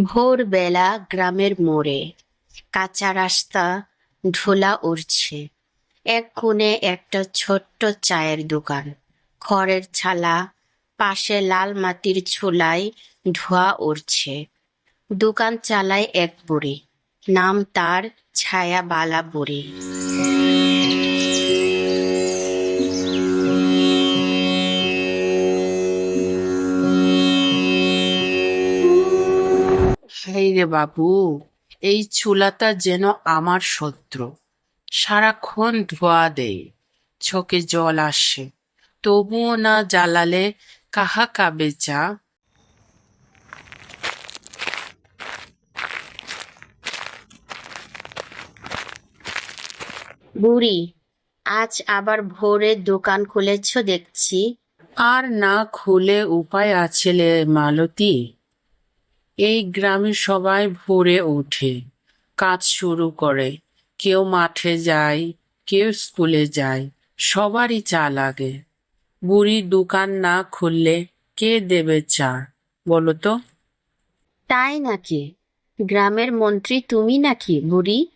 ভোরবেলা গ্রামের মোড়ে কাঁচা রাস্তা ধুলা উড়ছে। এক কোণে একটা ছোট্ট চায়ের দোকান। খড়ের ছালা পাশে লাল মাটির চুলায় ধোঁয়া উড়ছে। দোকান চালায় এক বুড়ি। নাম তার ছায়া বালা বুড়ি। হাই রে বাবু এই চুলাটা যেন আমার শত্রু। সারাক্ষণ ধোয়া দেয় চোখে জল আসে। তবুও না জ্বালালে কাহা কাবে চা বুড়ি আজ আবার ভোরে দোকান খুলেছ দেখছি। আর না খুলে উপায় আছে রে মালতী। এই গ্রামে সবাই ভোরে ওঠে কাজ শুরু করে। কেউ মাঠে যায় কেউ স্কুলে যায় সবারই চা লাগে। বুড়ি দোকান না খুললে কে দেবে চা বলো তো? তাই নাকি? গ্রামের মন্ত্রী তুমি নাকি বুড়ি?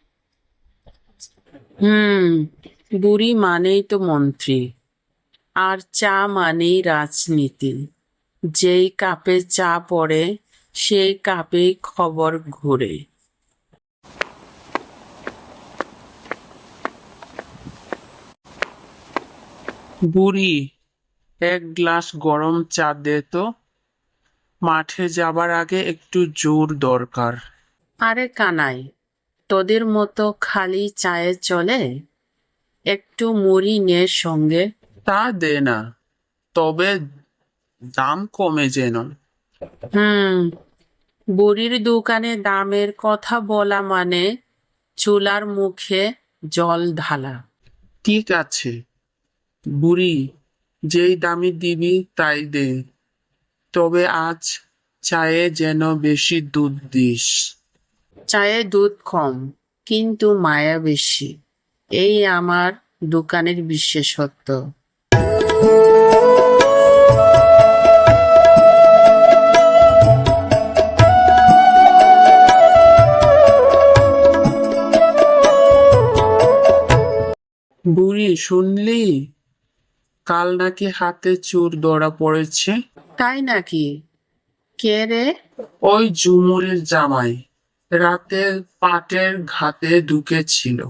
হুম বুড়ি মানেই তো মন্ত্রী। আর চা মানেই রাজনীতি। যেই কাপে চা পড়ে সেই কাপে খবর ঘুরে। বুড়ি এক গ্লাস গরম চা দে তো। মাঠে যাবার আগে একটু জোর দরকার। আরে কানাই তোদের মতো খালি চায়ে চলে? একটু মুড়ি নে সঙ্গে। তা দে না তবে দাম কমে যেন। হুম বুড়ির দোকানে দামের কথা বলা মানে চুলার মুখে জল ঢালা। ঠিক আছে বুড়ি যেই দামি দিবি তাই দে তবে আজ চায়ে যেন বেশি দুধ দিস। চায়ে দুধ কম কিন্তু মায়া বেশি এই আমার দোকানের বিশেষত্ব। বুড়ি শুনলি? কাল নাকি হাতে চোর ধরা পড়েছে। তাই নাকি? কে রে? ওই ঝুমুরের জামাই। রাতে পাটের ঘাতে ঢুকেছিল।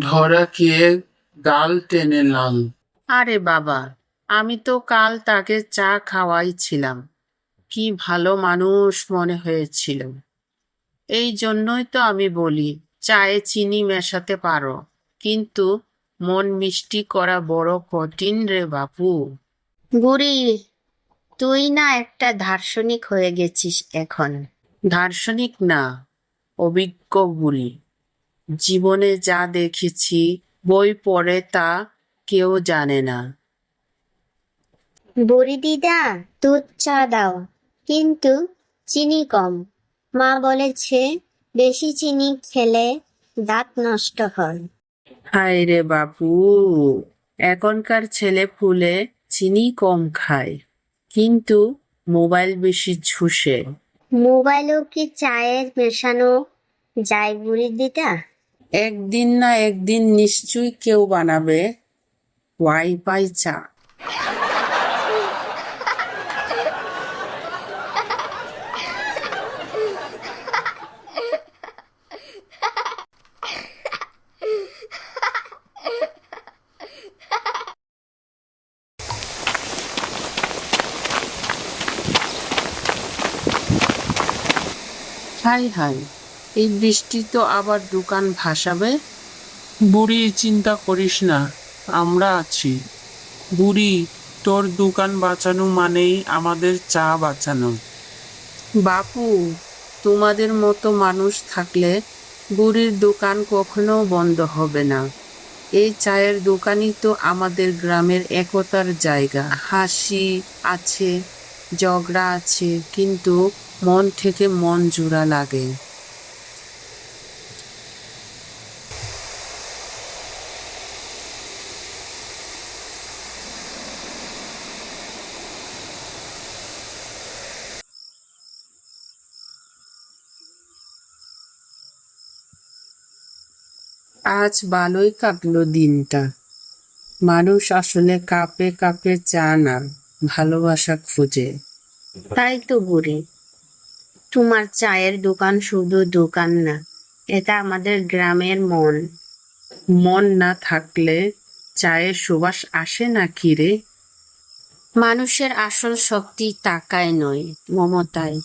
ধরা খেয়ে গাল টেনে লাল। আরে বাবা আমি তো কাল তাকে চা খাওয়াইছিলাম। কি ভালো মানুষ মনে হয়েছিল। এই জন্যই তো আমি বলি চায়ে চিনি মেশাতে পারো। কিন্তু মন মিষ্টি করা বড় কঠিন রে বাপু। বুড়ি তুই না একটা দার্শনিক হয়ে গেছিস এখন। দার্শনিক না অভিজ্ঞ বুড়ি। জীবনে যা দেখেছি বই পড়ে তা কেউ জানে না। বুড়ি দিদা দুধ চা দাও কিন্তু চিনি কম। মা বলেছে বেশি চিনি খেলে দাঁত নষ্ট হয়। হায় রে বাপু এখনকার ছেলে ফুলে চিনি কম খায় কিন্তু মোবাইল বেশি ঝুষে মোবাইলও কি চায়ের মেশানো যায় বুড়ি দিদা একদিন না একদিন নিশ্চয়ই কেউ বানাবে ওয়াইফাই চা। হাই হাই এই বৃষ্টি তো আবার দোকান ভাসাবে? বুড়ি চিন্তা করিস না আমরা আছি। বুড়ি তোর দোকান বাঁচানো মানেই আমাদের চা বাঁচানো। বাপু তোমাদের মতো মানুষ থাকলে বুড়ির দোকান কখনো বন্ধ হবে না। এই চায়ের দোকানই তো আমাদের গ্রামের একতার জায়গা। হাসি আছে ঝগড়া আছে কিন্তু মন থেকে মন জোড়া লাগে। আজ ভালোই কাটলো দিনটা। মানুষ আসলে কাপে কাপে চা না, ভালোবাসা খুঁজে। তাই তো বলি তোমার চায়ের দোকান শুধু দোকান না, এটা আমাদের গ্রামের মন। মন না থাকলে চায়ের সুবাস আসে না কি রে? মানুষের আসল শক্তি টাকায় নয়, মমতায়।